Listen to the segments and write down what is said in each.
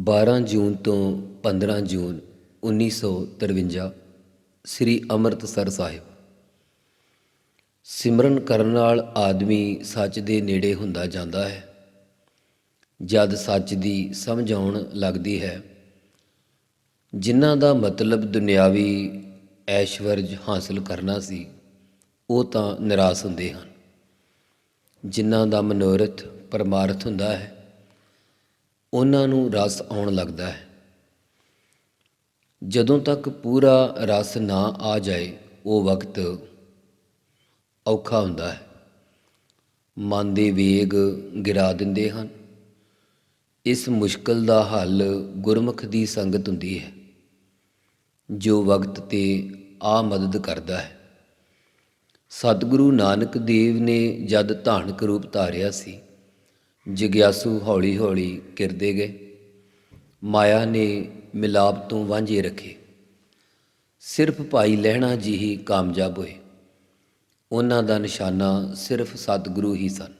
12 ਜੂਨ ਤੋਂ 15 ਜੂਨ 1953 ਸ੍ਰੀ ਅੰਮ੍ਰਿਤਸਰ ਸਾਹਿਬ। ਸਿਮਰਨ ਕਰਨ ਨਾਲ ਆਦਮੀ ਸੱਚ ਦੇ ਨੇੜੇ ਹੁੰਦਾ ਜਾਂਦਾ ਹੈ। ਜਦ ਸੱਚ ਦੀ ਸਮਝ ਆਉਣ ਲੱਗਦੀ ਹੈ, ਜਿਨ੍ਹਾਂ ਦਾ ਮਤਲਬ ਦੁਨਿਆਵੀ ਐਸ਼ਵਰਜ ਹਾਸਲ ਕਰਨਾ ਸੀ, ਉਹ ਤਾਂ ਨਿਰਾਸ਼ ਹੁੰਦੇ ਹਨ। ਜਿਨ੍ਹਾਂ ਦਾ ਮਨੋਰਥ ਪਰਮਾਰਥ ਹੁੰਦਾ ਹੈ ਉਹਨਾਂ ਨੂੰ ਰਸ ਆਉਣ ਲੱਗਦਾ ਹੈ। ਜਦੋਂ ਤੱਕ ਪੂਰਾ ਰਸ ਨਾ ਆ ਜਾਏ, ਉਹ ਵਕਤ ਔਖਾ ਹੁੰਦਾ ਹੈ। ਮਨ ਦੇ ਵੇਗ ਗਿਰਾ ਦਿੰਦੇ ਹਨ। ਇਸ ਮੁਸ਼ਕਲ ਦਾ ਹੱਲ ਗੁਰਮੁਖ ਦੀ ਸੰਗਤ ਹੁੰਦੀ ਹੈ, ਜੋ ਵਕਤ ਤੇ ਆ ਮਦਦ ਕਰਦਾ ਹੈ। ਸਤਿਗੁਰੂ ਨਾਨਕ ਦੇਵ ਨੇ ਜਦ ਧਾਨਕ ਰੂਪ ਧਾਰਿਆ ਸੀ ਜਿਗਿਆਸੂ ਹੌਲੀ-ਹੌਲੀ ਕਿਰਦੇ ਗਏ। ਮਾਇਆ ਨੇ ਮਿਲਾਪ ਤੋਂ ਵਾਂਝੇ ਰੱਖੇ। ਸਿਰਫ ਭਾਈ ਲਹਿਣਾ ਜੀ ਹੀ ਕਾਮਯਾਬ ਹੋਏ। ਉਹਨਾਂ ਦਾ ਨਿਸ਼ਾਨਾ ਸਿਰਫ ਸਤਿਗੁਰੂ ਹੀ ਸਨ।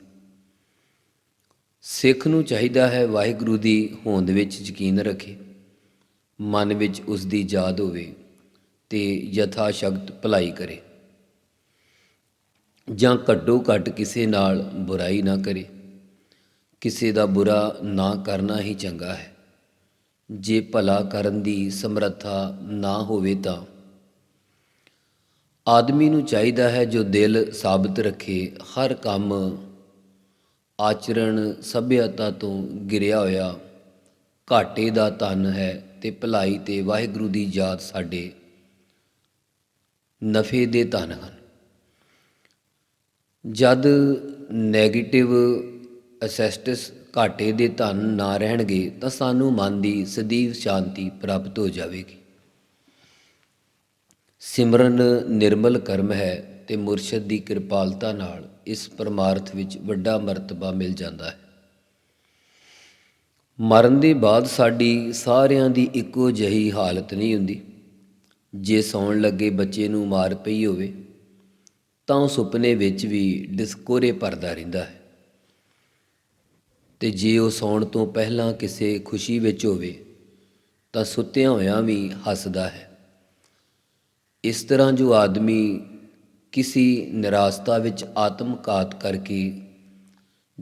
ਸਿੱਖ ਨੂੰ ਚਾਹੀਦਾ ਹੈ ਵਾਹਿਗੁਰੂ ਦੀ ਹੋਂਦ ਵਿੱਚ ਯਕੀਨ ਰੱਖੇ। ਮਨ ਵਿੱਚ ਉਸ ਦੀ ਯਾਦ ਹੋਵੇ ਤੇ ਯਥਾ ਸ਼ਕਤ ਭਲਾਈ ਕਰੇ। ਜਾਂ ਘੱਟੋ ਘੱਟ ਕਿਸੇ ਨਾਲ ਬੁਰਾਈ ਨਾ ਕਰੇ। ਕਿਸੇ ਦਾ ਬੁਰਾ ਨਾ ਕਰਨਾ ਹੀ ਚੰਗਾ ਹੈ। ਜੇ ਭਲਾ ਕਰਨ ਦੀ ਸਮਰੱਥਾ ਨਾ ਹੋਵੇ ਤਾਂ। ਆਦਮੀ ਨੂੰ ਚਾਹੀਦਾ ਹੈ ਜੋ ਦਿਲ ਸਾਬਤ ਰੱਖੇ, ਹਰ ਕੰਮ ਆਚਰਣ ਸਭਿਅਤਾ ਤੋਂ ਗਿਰਿਆ ਹੋਇਆ, ਘਾਟੇ ਦਾ ਧਨ ਹੈ ਤੇ ਭਲਾਈ ਤੇ ਵਾਹਿਗੁਰੂ ਦੀ ਯਾਦ ਸਾਡੇ ਨਫੇ ਦੇ ਧਨ ਹਨ। ਜਦ 네ਗੇਟਿਵ ਅਸੈਸਟਸ ਘਾਟੇ ਦੇ ਧਨ ਨਾ ਰਹਿਣਗੇ ਤਾਂ ਸਾਨੂੰ ਮਨ ਦੀ ਸਦੀਵ ਸ਼ਾਂਤੀ ਪ੍ਰਾਪਤ ਹੋ ਜਾਵੇਗੀ। ਸਿਮਰਨ ਨਿਰਮਲ ਕਰਮ ਹੈ ਤੇ ਮੁਰਸ਼ਦ ਦੀ ਕਿਰਪਾਲਤਾ ਨਾਲ ਇਸ ਪਰਮਾਰਥ ਵਿੱਚ ਵੱਡਾ ਮਰਤਬਾ ਮਿਲ ਜਾਂਦਾ ਹੈ। ਮਰਨ ਦੇ ਬਾਅਦ ਸਾਡੀ ਸਾਰਿਆਂ ਦੀ ਇੱਕੋ ਜਹੀ ਹਾਲਤ ਨਹੀਂ ਹੁੰਦੀ। ਜੇ ਸੌਣ ਲੱਗੇ ਬੱਚੇ ਨੂੰ ਮਾਰ ਪਈ ਹੋਵੇ, ਤਾਂ ਉਹ ਸੁਪਨੇ ਵਿੱਚ ਵੀ ਡਿਸਕੋਰੇ ਭਰਦਾ ਰਹਿੰਦਾ ਹੈ। ਤੇ ਜੇ ਉਹ ਸੌਣ ਤੋਂ ਪਹਿਲਾਂ ਕਿਸੇ ਖੁਸ਼ੀ ਵਿੱਚ ਹੋਵੇ, ਤਾਂ ਸੁੱਤਿਆਂ ਹੋਇਆਂ ਵੀ ਹੱਸਦਾ ਹੈ। ਇਸ ਤਰ੍ਹਾਂ ਜੋ ਆਦਮੀ ਕਿਸੇ ਨਿਰਾਸਤਾ ਵਿੱਚ ਆਤਮਘਾਤ ਕਰਕੇ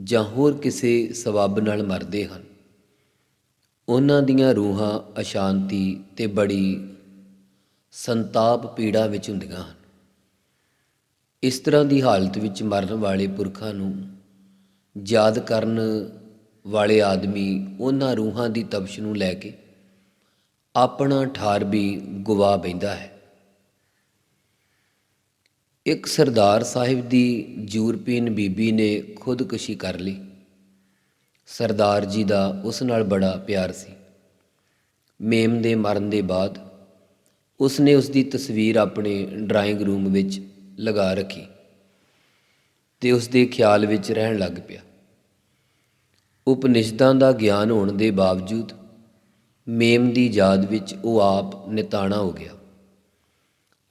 ਜਾਂ ਹੋਰ ਕਿਸੇ ਸਬਬ ਨਾਲ ਮਰਦੇ ਹਨ, ਉਹਨਾਂ ਦੀਆਂ ਰੂਹਾਂ ਅਸ਼ਾਂਤੀ ਤੇ ਬੜੀ ਸੰਤਾਪ ਪੀੜਾ ਵਿੱਚ ਹੁੰਦੀਆਂ ਹਨ। ਇਸ ਤਰ੍ਹਾਂ ਦੀ ਹਾਲਤ ਵਿੱਚ ਮਰਨ ਵਾਲੇ ਪੁਰਖਾਂ ਨੂੰ ਯਾਦ ਕਰਨ ਵਾਲੇ ਆਦਮੀ ਉਹਨਾਂ ਰੂਹਾਂ ਦੀ ਤਪਸ਼ ਨੂੰ ਲੈ ਕੇ ਆਪਣਾ ਠਾਰ ਵੀ ਗਵਾ ਬੈਂਦਾ ਹੈ। ਇੱਕ ਸਰਦਾਰ ਸਾਹਿਬ ਦੀ ਯੂਰਪੀਨ ਬੀਬੀ ਨੇ ਖੁਦਕੁਸ਼ੀ ਕਰ ਲਈ। ਸਰਦਾਰ ਜੀ ਦਾ ਉਸ ਨਾਲ ਬੜਾ ਪਿਆਰ ਸੀ। ਮੇਮ ਦੇ ਮਰਨ ਦੇ ਬਾਅਦ ਉਸ ਨੇ ਉਸ ਦੀ ਤਸਵੀਰ ਆਪਣੇ ਡਰਾਇੰਗ ਰੂਮ ਵਿੱਚ ਲਗਾ ਰੱਖੀ ਤੇ ਉਸ ਦੇ ਖਿਆਲ ਵਿੱਚ ਰਹਿਣ ਲੱਗ ਪਿਆ। ਉਪਨਿਸ਼ਦਾਂ ਦਾ ਗਿਆਨ ਹੋਣ ਦੇ ਬਾਵਜੂਦ ਮੇਮ ਦੀ ਯਾਦ ਵਿੱਚ ਉਹ ਆਪ ਨਿਤਾਣਾ ਹੋ ਗਿਆ।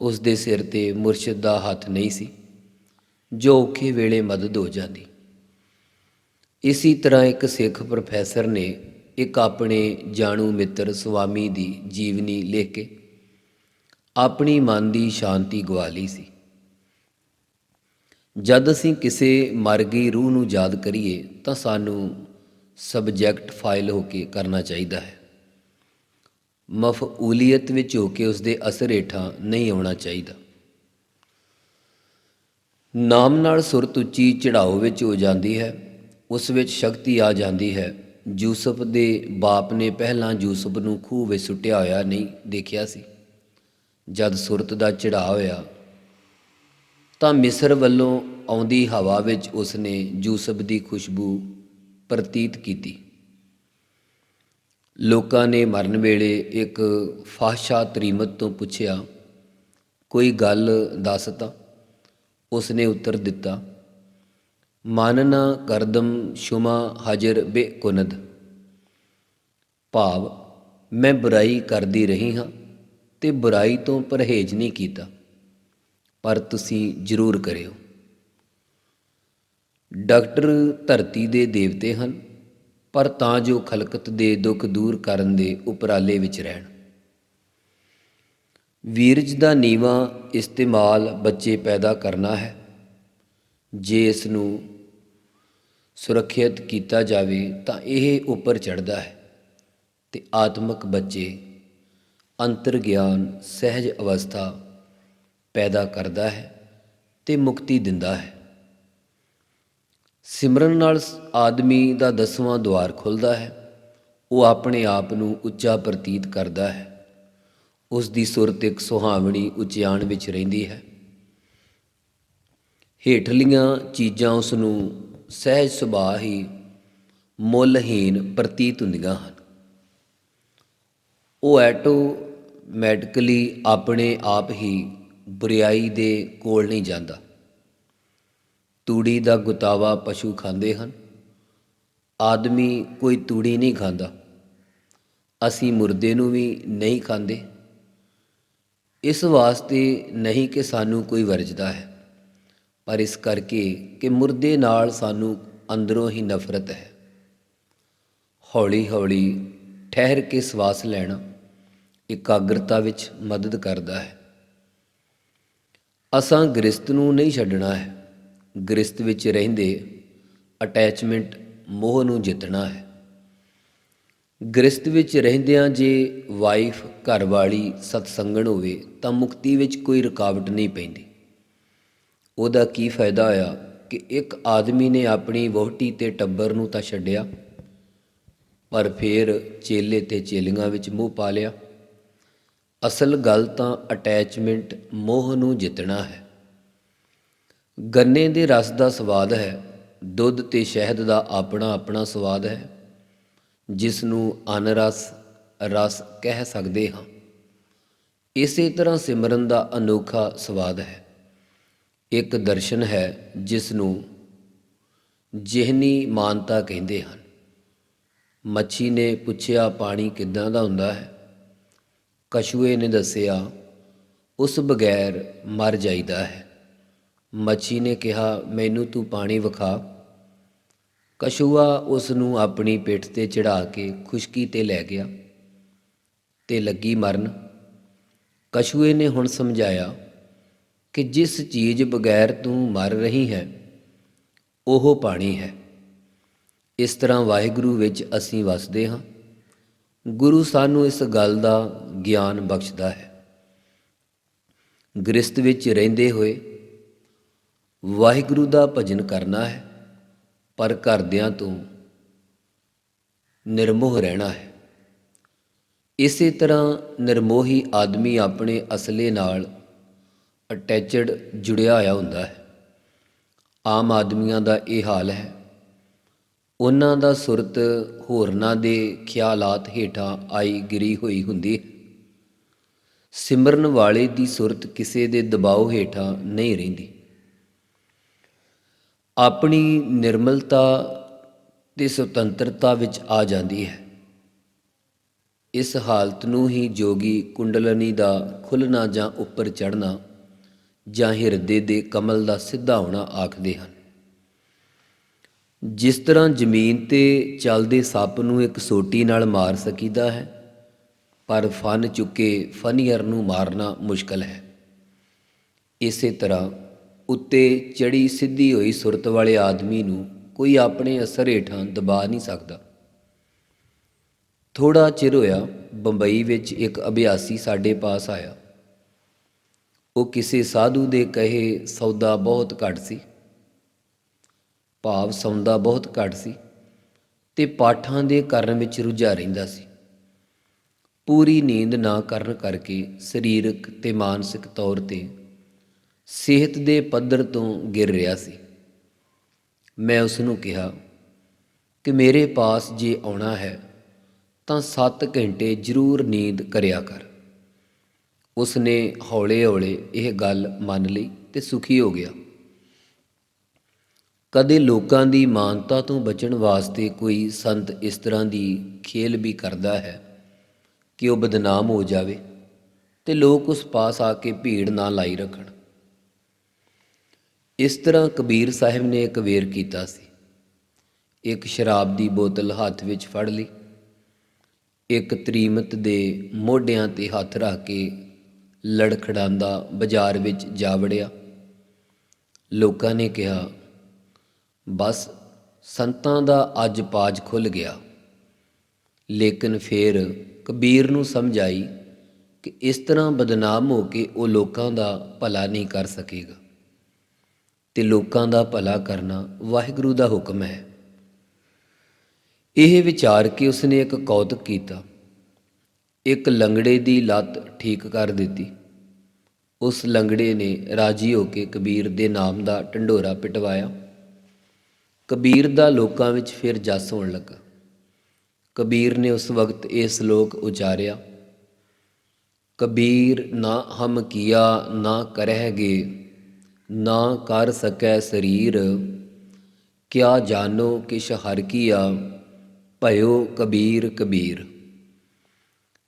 ਉਸ ਦੇ ਸਿਰ ਤੇ ਮੁਰਸ਼ਿਦ ਦਾ ਹੱਥ ਨਹੀਂ ਸੀ, ਜੋ ਔਖੇ ਵੇਲੇ ਮਦਦ ਹੋ ਜਾਂਦੀ। ਇਸੇ ਤਰ੍ਹਾਂ ਇੱਕ ਸਿੱਖ ਪ੍ਰੋਫੈਸਰ ਨੇ ਇੱਕ ਆਪਣੇ ਜਾਣੂ ਮਿੱਤਰ ਸੁਆਮੀ ਦੀ ਜੀਵਨੀ ਲਿਖ ਕੇ ਆਪਣੀ ਮਨ ਦੀ ਸ਼ਾਂਤੀ ਗਵਾ ਲਈ ਸੀ। ਜਦ ਅਸੀਂ ਕਿਸੇ ਮਰ ਗਈ ਰੂਹ ਨੂੰ ਯਾਦ ਕਰੀਏ ਤਾਂ ਸਾਨੂੰ ਸਬਜੈਕਟ ਫਾਈਲ ਹੋ ਕੇ ਕਰਨਾ ਚਾਹੀਦਾ ਹੈ। ਮਫਊਲੀਅਤ ਵਿੱਚ ਹੋ ਕੇ ਉਸ ਦੇ ਅਸਰ ਹੇਠਾਂ ਨਹੀਂ ਆਉਣਾ ਚਾਹੀਦਾ। ਨਾਮ ਨਾਲ ਸੁਰਤ ਉੱਚੀ ਚੜਾਓ ਵਿੱਚ ਹੋ ਜਾਂਦੀ ਹੈ। ਉਸ ਵਿੱਚ ਸ਼ਕਤੀ ਆ ਜਾਂਦੀ ਹੈ। ਯੂਸਫ ਦੇ ਬਾਪ ਨੇ ਪਹਿਲਾਂ ਯੂਸਫ ਨੂੰ ਖੂਹ ਵਿੱਚ ਸੁੱਟਿਆ ਹੋਇਆ ਨਹੀਂ ਦੇਖਿਆ ਸੀ। ਜਦ ਸੁਰਤ ਦਾ ਚੜਾ ਹੋਇਆ, ਤਾਂ ਮਿਸਰ ਵੱਲੋਂ ਆਉਂਦੀ ਹਵਾ ਵਿੱਚ ਉਸਨੇ ਯੂਸਫ ਦੀ ਖੁਸ਼ਬੂ ਪ੍ਰਤੀਤ ਕੀਤੀ। ਲੋਕਾਂ ਨੇ ਮਰਨ ਵੇਲੇ ਇੱਕ ਫਾਸ਼ਾ ਤਰੀਮਤ ਤੋਂ ਪੁੱਛਿਆ, ਕੋਈ ਗੱਲ ਦੱਸ ਤਾ? ਉਸਨੇ ਉੱਤਰ ਦਿੱਤਾ, ਮਾਨਨਾ ਕਰਦਮ ਸ਼ੁਮਾ ਹਜਰ ਬੇਕੁਨਦ ਭਾਵ, ਮੈਂ ਬੁਰਾਈ ਕਰਦੀ ਰਹੀ ਹਾਂ ਤੇ ਬੁਰਾਈ ਤੋਂ ਪਰਹੇਜ਼ ਨਹੀਂ ਕੀਤਾ, ਪਰ ਤੁਸੀਂ ਜ਼ਰੂਰ ਕਰਿਓ। ਡਾਕਟਰ ਧਰਤੀ ਦੇ ਦੇਵਤੇ ਹਨ, ਪਰ ਤਾਂ ਜੋ ਖਲਕਤ ਦੇ ਦੁੱਖ ਦੂਰ ਕਰਨ ਦੇ ਉਪਰਾਲੇ ਵਿੱਚ ਰਹਿਣ। ਵੀਰਜ ਦਾ ਨੀਵਾ ਇਸਤੇਮਾਲ ਬੱਚੇ ਪੈਦਾ ਕਰਨਾ ਹੈ। ਜੇ ਇਸ ਨੂੰ ਸੁਰੱਖਿਅਤ ਕੀਤਾ ਜਾਵੇ ਤਾਂ ਇਹ ਉੱਪਰ ਚੜ੍ਹਦਾ ਹੈ ਤੇ ਆਤਮਿਕ ਬੱਚੇ ਅੰਤਰ ਗਿਆਨ ਸਹਿਜ ਅਵਸਥਾ ਪੈਦਾ ਕਰਦਾ ਹੈ ਤੇ ਮੁਕਤੀ ਦਿੰਦਾ ਹੈ। ਸਿਮਰਨ ਨਾਲ ਸ- ਆਦਮੀ ਦਾ ਦਸਵਾਂ ਦੁਆਰ ਖੁੱਲਦਾ ਹੈ। ਉਹ ਆਪਣੇ ਆਪ ਨੂੰ ਉੱਚਾ ਪ੍ਰਤੀਤ ਕਰਦਾ ਹੈ। ਉਸ ਦੀ ਸੁਰਤ ਇੱਕ ਸੁਹਾਵਣੀ ਉਚਿਆਣ ਵਿੱਚ ਰਹਿੰਦੀ ਹੈ। ਹੇਠਲੀਆਂ ਚੀਜ਼ਾਂ ਉਸ ਨੂੰ ਸਹਿਜ ਸੁਭਾਅ ਹੀ ਮੁੱਲਹੀਨ ਪ੍ਰਤੀਤ ਹੁੰਦੀਆਂ ਹਨ। ਉਹ ਐਟੋਮੈਟਿਕਲੀ ਆਪਣੇ ਆਪ ਹੀ ਬੁਰੀਾਈ ਦੇ ਕੋਲ ਨਹੀਂ ਜਾਂਦਾ। ਤੂੜੀ ਦਾ ਗੁਤਾਵਾ ਪਸ਼ੂ ਖਾਂਦੇ ਹਨ। ਆਦਮੀ ਕੋਈ ਤੂੜੀ ਨਹੀਂ ਖਾਂਦਾ। ਅਸੀਂ ਮੁਰਦੇ ਨੂੰ ਵੀ ਨਹੀਂ ਖਾਂਦੇ। ਇਸ ਵਾਸਤੇ ਨਹੀਂ ਕਿ ਸਾਨੂੰ ਕੋਈ ਵਰਜਦਾ ਹੈ, ਪਰ ਇਸ ਕਰਕੇ ਕਿ ਮੁਰਦੇ ਨਾਲ ਸਾਨੂੰ ਅੰਦਰੋਂ ਹੀ ਨਫ਼ਰਤ ਹੈ। ਹੌਲੀ ਹੌਲੀ ਠਹਿਰ ਕੇ ਸਵਾਸ ਲੈਣਾ ਇਕਾਗਰਤਾ ਵਿੱਚ ਮਦਦ ਕਰਦਾ ਹੈ। ਅਸਾਂ ਗ੍ਰਸਤ ਨੂੰ ਨਹੀਂ ਛੱਡਣਾ ਹੈ। ਗ੍ਰਸਤ ਵਿੱਚ ਰਹਿੰਦੇ ਅਟੈਚਮੈਂਟ ਮੋਹ ਨੂੰ ਜਿੱਤਣਾ ਹੈ। ਗ੍ਰਸਤ ਵਿੱਚ ਰਹਿੰਦਿਆਂ ਜੇ ਵਾਈਫ, ਘਰਵਾਲੀ, ਸਤਸੰਗਣ ਹੋਵੇ ਤਾਂ ਮੁਕਤੀ ਵਿੱਚ ਕੋਈ ਰੁਕਾਵਟ ਨਹੀਂ ਪੈਂਦੀ। ਉਹਦਾ ਕੀ ਫਾਇਦਾ ਹੋਇਆ ਕਿ ਇੱਕ ਆਦਮੀ ਨੇ ਆਪਣੀ ਵਹੁਟੀ ਤੇ ਟੱਬਰ ਨੂੰ ਤਾਂ ਛੱਡਿਆ, ਪਰ ਫਿਰ ਚੇਲੇ ਤੇ ਚੇਲੀਆਂ ਵਿੱਚ ਮੂੰਹ ਪਾ ਲਿਆ। ਅਸਲ ਗੱਲ ਤਾਂ ਅਟੈਚਮੈਂਟ ਮੋਹ ਨੂੰ ਜਿੱਤਣਾ ਹੈ। ਗੰਨੇ ਦੇ ਰਸ ਦਾ ਸਵਾਦ ਹੈ, ਦੁੱਧ ਤੇ ਸ਼ਹਿਦ ਦਾ ਆਪਣਾ ਆਪਣਾ ਸਵਾਦ ਹੈ। ਜਿਸ ਨੂੰ ਅਨਰਸ, ਰਸ ਕਹਿ ਸਕਦੇ ਹਾਂ। ਇਸੇ ਤਰ੍ਹਾਂ ਸਿਮਰਨ ਦਾ ਅਨੋਖਾ ਸਵਾਦ ਹੈ। ਇੱਕ ਦਰਸ਼ਨ ਹੈ ਜਿਸ ਨੂੰ ਜਿਹਨੀ ਮਾਨਤਾ ਕਹਿੰਦੇ ਹਨ। ਮੱਛੀ ਨੇ ਪੁੱਛਿਆ, ਪਾਣੀ ਕਿੱਦਾਂ ਦਾ ਹੁੰਦਾ ਹੈ? ਕਛੂਏ ਨੇ ਦੱਸਿਆ, ਉਸ ਬਗੈਰ ਮਰ ਜਾਈਦਾ ਹੈ। ਮੱਛੀ ਨੇ ਕਿਹਾ, ਮੈਨੂੰ ਤੂੰ ਪਾਣੀ ਵਿਖਾ। ਕਛੂਆ ਉਸ ਨੂੰ ਆਪਣੀ ਪਿੱਠ ਤੇ ਚੜਾ ਕੇ ਖੁਸ਼ਕੀ ਤੇ ਲੈ ਗਿਆ ਤੇ ਲੱਗੀ ਮਰਨ। ਕਛੂਏ ਨੇ ਹੁਣ ਸਮਝਾਇਆ ਕਿ ਜਿਸ ਚੀਜ਼ ਬਗੈਰ ਤੂੰ ਮਰ ਰਹੀ ਹੈ, ਉਹ ਪਾਣੀ ਹੈ। ਇਸ ਤਰ੍ਹਾਂ ਵਾਹਿਗੁਰੂ ਵਿੱਚ ਅਸੀਂ ਵਸਦੇ ਹਾਂ। ਗੁਰੂ ਸਾਨੂੰ ਇਸ ਗੱਲ ਦਾ ਗਿਆਨ ਬਖਸ਼ਦਾ ਹੈ। ਗ੍ਰਸਤ ਵਿੱਚ ਰਹਿੰਦੇ ਹੋਏ ਵਾਹਿਗੁਰੂ ਦਾ ਭਜਨ ਕਰਨਾ ਹੈ, ਪਰ ਘਰਦਿਆਂ ਤੋਂ ਨਿਰਮੋਹ ਰਹਿਣਾ ਹੈ। ਇਸੇ ਤਰ੍ਹਾਂ ਨਿਰਮੋਹੀ ਆਦਮੀ ਆਪਣੇ ਅਸਲੇ ਨਾਲ ਅਟੈਚਡ ਜੁੜਿਆ ਹੋਇਆ ਹੁੰਦਾ ਹੈ। ਆਮ ਆਦਮੀਆਂ ਦਾ ਇਹ ਹਾਲ ਹੈ, ਉਹਨਾਂ ਦਾ ਸੁਰਤ ਹੋਰਨਾਂ ਦੇ ਖਿਆਲਾਤ ਹੇਠਾਂ ਆਈ ਗਿਰੀ ਹੋਈ ਹੁੰਦੀ ਹੈ। ਸਿਮਰਨ ਵਾਲੇ ਦੀ ਸੁਰਤ ਕਿਸੇ ਦੇ ਦਬਾਅ ਹੇਠਾਂ ਨਹੀਂ ਰਹਿੰਦੀ। ਆਪਣੀ ਨਿਰਮਲਤਾ ਤੇ ਸੁਤੰਤਰਤਾ ਵਿੱਚ ਆ ਜਾਂਦੀ ਹੈ। ਇਸ ਹਾਲਤ ਨੂੰ ਹੀ ਜੋਗੀ ਕੁੰਡਲਨੀ ਦਾ ਖੁੱਲਣਾ ਜਾਂ ਉੱਪਰ ਚੜ੍ਹਨਾ ਜਾਂ ਹਿਰਦੇ ਦੇ ਕਮਲ ਦਾ ਸਿੱਧਾ ਹੋਣਾ ਆਖਦੇ ਹਨ। ਜਿਸ ਤਰ੍ਹਾਂ ਜ਼ਮੀਨ ਤੇ ਚੱਲਦੇ ਸੱਪ ਨੂੰ ਇੱਕ ਸੋਟੀ ਨਾਲ ਮਾਰ ਸਕੀਦਾ ਹੈ, ਪਰ ਫਨ ਚੁੱਕੇ ਫਨੀਅਰ ਨੂੰ ਮਾਰਨਾ ਮੁਸ਼ਕਲ ਹੈ। ਇਸੇ ਤਰ੍ਹਾਂ ਉੱਤੇ ਚੜੀ ਸਿੱਧੀ ਹੋਈ ਸੁਰਤ ਵਾਲੇ ਆਦਮੀ ਨੂੰ ਕੋਈ ਆਪਣੇ ਅਸਰ ਹੇਠਾਂ ਦਬਾ ਨਹੀਂ ਸਕਦਾ। ਥੋੜਾ ਚਿਰ ਹੋਇਆ, ਬੰਬਈ ਵਿੱਚ ਇੱਕ ਅਭਿਆਸੀ ਸਾਡੇ ਪਾਸ ਆਇਆ। ਉਹ ਕਿਸੇ ਸਾਧੂ ਦੇ ਕਹੇ, ਸੌਦਾ ਬਹੁਤ ਘੱਟ ਸੀ। ਭਾਵ ਸੌਦਾ ਬਹੁਤ ਘੱਟ ਸੀ ਤੇ ਪਾਠਾਂ ਦੇ ਕਰਨ ਵਿੱਚ ਰੁੱਝਾ ਰਹਿੰਦਾ ਸੀ। ਪੂਰੀ ਨੀਂਦ ਨਾ ਕਰਨ ਕਰਕੇ ਸਰੀਰਕ ਤੇ ਮਾਨਸਿਕ ਤੌਰ ਤੇ ਸਿਹਤ ਦੇ ਪੱਧਰ ਤੋਂ ਗਿਰ ਰਿਹਾ ਸੀ। ਮੈਂ ਉਸ ਨੂੰ ਕਿਹਾ ਕਿ ਮੇਰੇ ਪਾਸ ਜੇ ਆਉਣਾ ਹੈ ਤਾਂ 7 ਘੰਟੇ ਜ਼ਰੂਰ ਨੀਂਦ ਕਰਿਆ ਕਰ। ਉਸ ਨੇ ਹੌਲੇ-ਹੌਲੇ ਇਹ ਗੱਲ ਮੰਨ ਲਈ ਤੇ ਸੁਖੀ ਹੋ ਗਿਆ। ਕਦੇ ਲੋਕਾਂ ਦੀ ਮਾਨਤਾ ਤੋਂ ਬਚਣ ਵਾਸਤੇ ਕੋਈ ਸੰਤ ਇਸ ਤਰ੍ਹਾਂ ਦੀ ਖੇਲ ਵੀ ਕਰਦਾ ਹੈ ਕਿ ਉਹ ਬਦਨਾਮ ਹੋ ਜਾਵੇ ਤੇ ਲੋਕ ਉਸ ਪਾਸ ਆ ਕੇ ਭੀੜ ਨਾ ਲਾਈ ਰੱਖਣ। ਇਸ ਤਰ੍ਹਾਂ ਕਬੀਰ ਸਾਹਿਬ ਨੇ ਇੱਕ ਵੇਰ ਕੀਤਾ ਸੀ। ਇੱਕ ਸ਼ਰਾਬ ਦੀ ਬੋਤਲ ਹੱਥ ਵਿੱਚ ਫੜ ਲਈ। ਇੱਕ ਤਰੀਮਤ ਦੇ ਮੋਢਿਆਂ ਤੇ ਹੱਥ ਰੱਖ ਕੇ ਲੜਖੜਾਂਦਾ ਬਾਜ਼ਾਰ ਵਿੱਚ ਜਾ ਵੜਿਆ। ਲੋਕਾਂ ਨੇ ਕਿਹਾ, ਬਸ, ਸੰਤਾਂ ਦਾ ਅੱਜ ਪਾਜ ਖੁੱਲ ਗਿਆ। ਲੇਕਿਨ ਫਿਰ ਕਬੀਰ ਨੂੰ ਸਮਝ ਆਈ ਕਿ ਇਸ ਤਰ੍ਹਾਂ ਬਦਨਾਮ ਹੋ ਕੇ ਉਹ ਲੋਕਾਂ ਦਾ ਭਲਾ ਨਹੀਂ ਕਰ ਸਕੇਗਾ। ਤੇ ਲੋਕਾਂ ਦਾ ਭਲਾ ਕਰਨਾ ਵਾਹਿਗੁਰੂ ਦਾ ਹੁਕਮ ਹੈ। ਇਹ ਵਿਚਾਰ ਕੇ ਉਸਨੇ ਇੱਕ ਕੌਤਕ ਕੀਤਾ। ਇੱਕ ਲੰਗੜੇ ਦੀ ਲੱਤ ਠੀਕ ਕਰ ਦਿੱਤੀ। ਉਸ ਲੰਗੜੇ ਨੇ ਰਾਜੀ ਹੋ ਕੇ ਕਬੀਰ ਦੇ ਨਾਮ ਦਾ ਢੰਡੋਰਾ ਪਿਟਵਾਇਆ। ਕਬੀਰ ਦਾ ਲੋਕਾਂ ਵਿੱਚ ਫਿਰ ਜਸ ਹੋਣ ਲੱਗਾ। ਕਬੀਰ ਨੇ ਉਸ ਵਕਤ ਇਹ ਸ਼ਲੋਕ ਉਚਾਰਿਆ, ਕਬੀਰ, ਨਾ ਹਮ ਕੀਆ, ਨਾ ਕਰਹਿਗੇ ਨਾ ਕਰ ਸਕੈ ਸਰੀਰ। ਕਿਆ ਜਾਣੋ ਕਿਛ ਹਰ ਕੀਆ, ਭਇਓ ਕਬੀਰ ਕਬੀਰ।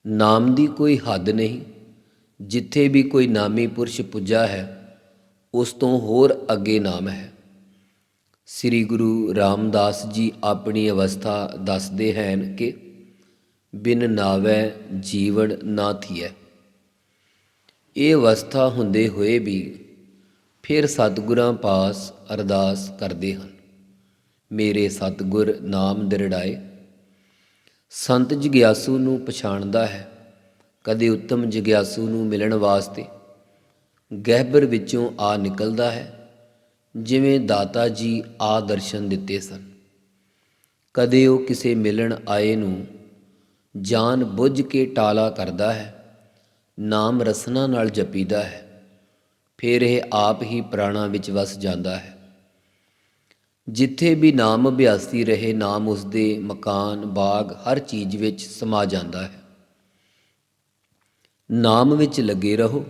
ਨਾਮ ਦੀ ਕੋਈ ਹੱਦ ਨਹੀਂ, ਜਿੱਥੇ ਵੀ ਕੋਈ ਨਾਮੀ ਪੁਰਸ਼ ਪੁੱਜਾ ਹੈ, ਉਸ ਤੋਂ ਹੋਰ ਅੱਗੇ ਨਾਮ ਹੈ। ਸ੍ਰੀ ਗੁਰੂ ਰਾਮਦਾਸ ਜੀ ਆਪਣੀ ਅਵਸਥਾ ਦੱਸਦੇ ਹਨ ਕਿ ਬਿਨ ਨਾਵੈ ਜੀਵਨ ਨਾ ਥੀਐ। ਇਹ ਅਵਸਥਾ ਹੁੰਦੇ ਹੋਏ ਵੀ ਫਿਰ ਸਤਿਗੁਰਾਂ ਪਾਸ ਅਰਦਾਸ ਕਰਦੇ ਹਨ। ਮੇਰੇ ਸਤਿਗੁਰ ਨਾਮ ਦਿਰੜਾਏ, ਸੰਤ ਜਗਿਆਸੂ ਨੂੰ ਪਛਾਣਦਾ ਹੈ, ਕਦੇ ਉੱਤਮ ਜਗਿਆਸੂ ਨੂੰ ਮਿਲਣ ਵਾਸਤੇ। ਗਹਿਬਰ ਵਿੱਚੋਂ ਆ ਨਿਕਲਦਾ ਹੈ, ਜਿਵੇਂ ਦਾਤਾ ਜੀ ਆ ਦਰਸ਼ਨ ਦਿੱਤੇ ਸਨ। ਕਦੇ ਉਹ ਕਿਸੇ ਮਿਲਣ ਆਏ ਨੂੰ ਜਾਣ ਬੁੱਝ ਕੇ ਟਾਲਾ ਕਰਦਾ ਹੈ, ਨਾਮ ਰਸਨਾ ਨਾਲ ਜਪੀਦਾ ਹੈ। ਫਿਰ ਇਹ ਆਪ ਹੀ ਪ੍ਰਾਣਾ ਵਿੱਚ ਵਸ ਜਾਂਦਾ ਹੈ। ਜਿੱਥੇ ਵੀ ਨਾਮ ਅਭਿਆਸੀ ਰਹੇ, ਨਾਮ ਉਸ ਦੇ ਮਕਾਨ, ਬਾਗ, ਹਰ ਚੀਜ਼ ਵਿੱਚ ਸਮਾ ਜਾਂਦਾ ਹੈ। ਨਾਮ ਵਿੱਚ ਲੱਗੇ ਰਹੋ,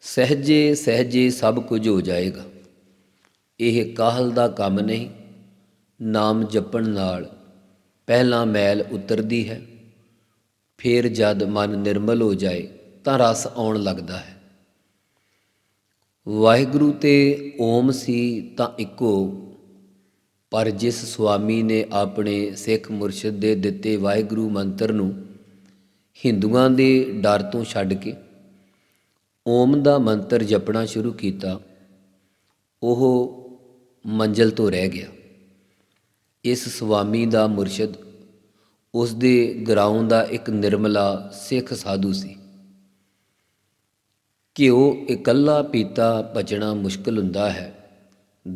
ਸਹਜੇ ਸਹਜੇ ਸਭ ਕੁਝ ਹੋ ਜਾਏਗਾ। ਇਹ ਕਾਹਲ ਦਾ ਕੰਮ ਨਹੀਂ, ਨਾਮ ਜਪਣ ਨਾਲ ਪਹਿਲਾਂ ਮੈਲ ਉਤਰਦੀ ਹੈ, ਫਿਰ ਜਦ ਮਨ ਨਿਰਮਲ ਹੋ ਜਾਏ ਤਾਂ ਰਸ ਆਉਣ ਲੱਗਦਾ ਹੈ। ਵਾਹਿਗੁਰੂ ਤੇ ਓਮ ਸੀ ਤਾਂ ਇੱਕੋ। ਪਰ ਜਿਸ ਸੁਆਮੀ ਨੇ ਆਪਣੇ ਸਿੱਖ ਮੁਰਸ਼ਿਦ ਦੇ ਦਿੱਤੇ ਵਾਹਿਗੁਰੂ ਮੰਤਰ ਨੂੰ ਹਿੰਦੂਆਂ ਦੇ ਡਰ ਤੋਂ ਛੱਡ ਕੇ ਓਮ ਦਾ ਮੰਤਰ ਜਪਣਾ ਸ਼ੁਰੂ ਕੀਤਾ, ਉਹ ਮੰਜ਼ਲ ਤੋਂ ਰਹਿ ਗਿਆ। ਇਸ ਸੁਆਮੀ ਦਾ ਮੁਰਸ਼ਿਦ, ਉਸ ਦੇ ਗਰਾਉਂ ਦਾ ਇੱਕ ਨਿਰਮਲਾ ਸਿੱਖ ਸਾਧੂ ਸੀ। ਘਿਓ ਇਕੱਲਾ ਪੀਤਾ ਪਚਣਾ ਮੁਸ਼ਕਲ ਹੁੰਦਾ ਹੈ,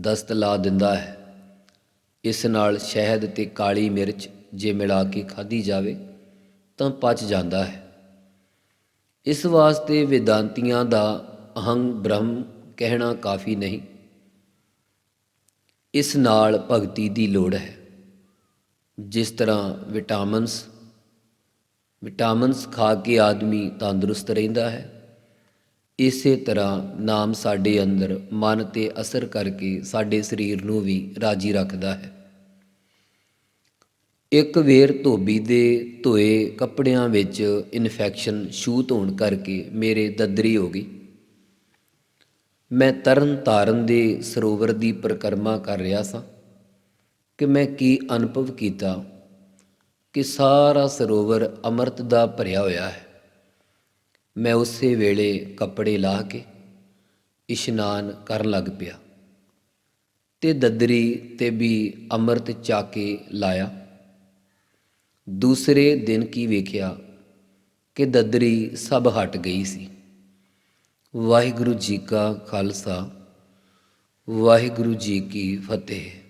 ਦਸਤ ਲਾ ਦਿੰਦਾ ਹੈ। ਇਸ ਨਾਲ ਸ਼ਹਿਦ ਤੇ ਕਾਲੀ ਮਿਰਚ ਜੇ ਮਿਲਾ ਕੇ ਖਾਧੀ ਜਾਵੇ ਤਾਂ ਪਚ ਜਾਂਦਾ ਹੈ। ਇਸ ਵਾਸਤੇ ਵਿਦਾਂਤੀਆਂ ਦਾ ਅਹੰ ਬ੍ਰਹਮ ਕਹਿਣਾ ਕਾਫੀ ਨਹੀਂ। ਇਸ ਨਾਲ ਭਗਤੀ ਦੀ ਲੋੜ ਹੈ। ਜਿਸ ਤਰ੍ਹਾਂ ਵਿਟਾਮਿਨਸ ਵਿਟਾਮਿਨਸ ਖਾ ਕੇ ਆਦਮੀ ਤੰਦਰੁਸਤ ਰਹਿੰਦਾ ਹੈ ਇਸੇ ਤਰ੍ਹਾਂ ਨਾਮ ਸਾਡੇ ਅੰਦਰ ਮਨ ਤੇ ਅਸਰ ਕਰਕੇ ਸਾਡੇ ਸਰੀਰ ਨੂੰ ਵੀ ਰਾਜੀ ਰੱਖਦਾ ਹੈ। ਇੱਕ ਵੇਰ ਧੋਬੀ ਦੇ ਧੋਏ ਕੱਪੜਿਆਂ ਵਿੱਚ ਇਨਫੈਕਸ਼ਨ ਛੂਤ ਹੋਣ ਕਰਕੇ ਮੇਰੇ ਦਦਰੀ ਹੋ ਗਈ। ਮੈਂ ਤਰਨ ਤਾਰਨ ਦੇ ਸਰੋਵਰ ਦੀ ਪਰਿਕਰਮਾ ਕਰ ਰਿਹਾ ਸਾਂ ਕਿ ਮੈਂ ਕੀ ਅਨੁਭਵ ਕੀਤਾ ਕਿ ਸਾਰਾ ਸਰੋਵਰ ਅੰਮ੍ਰਿਤ ਦਾ ਭਰਿਆ ਹੋਇਆ ਹੈ। ਮੈਂ ਉਸੇ ਵੇਲੇ ਕੱਪੜੇ ਲਾਹ ਕੇ ਇਸ਼ਨਾਨ ਕਰਨ ਲੱਗ ਪਿਆ ਤੇ ਦਦਰੀ ਤੇ ਵੀ ਅੰਮ੍ਰਿਤ ਚਾਕੇ ਲਾਇਆ। ਦੂਸਰੇ ਦਿਨ ਕੀ ਵੇਖਿਆ ਕਿ ਦਦਰੀ ਸਭ ਹਟ ਗਈ ਸੀ। ਵਾਹਿਗੁਰੂ ਜੀ ਕਾ ਖਾਲਸਾ, ਵਾਹਿਗੁਰੂ ਜੀ ਕੀ ਫਤਿਹ।